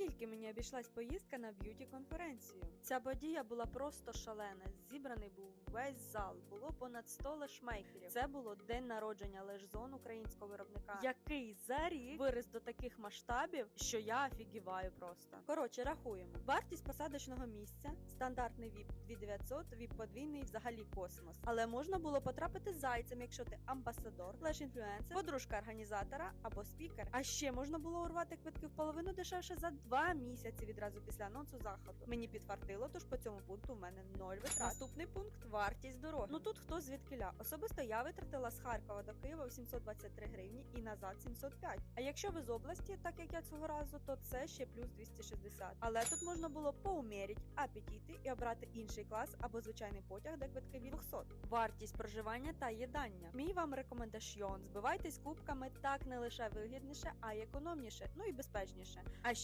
скільки мені обійшлась поїздка на б'юті конференцію? Ця подія була просто шалена. Зібраний був весь зал. Було понад 100 лешмейкерів. Це було день народження лешзон українського виробника, який за рік виріс до таких масштабів, що я офігіваю просто. Коротше, рахуємо. Вартість посадочного місця, стандартний VIP 2900, VIP подвійний взагалі космос. Але можна було потрапити зайцем, якщо ти амбасадор, леш-інфлюенсер, подружка організатора або спікер. А ще можна було урвати квитки в половину дешевше за два місяці відразу після анонсу заходу. Мені підфартило, тож по цьому пункту в мене ноль витрат. Наступний пункт вартість дороги. Ну тут хто звідкиля. Особисто я витратила з Харкова до Києва 823 гривні і назад 705. А якщо ви з області, так як я цього разу, то це ще плюс 260. Але тут можна було поумеріть апетити і обрати інший клас або звичайний потяг, де квитки від 200. Вартість проживання та їдання. Мій вам рекомендаціон. Збивайтесь кубками так не лише вигідніше, а й економніше, ну і безпечніше. А ще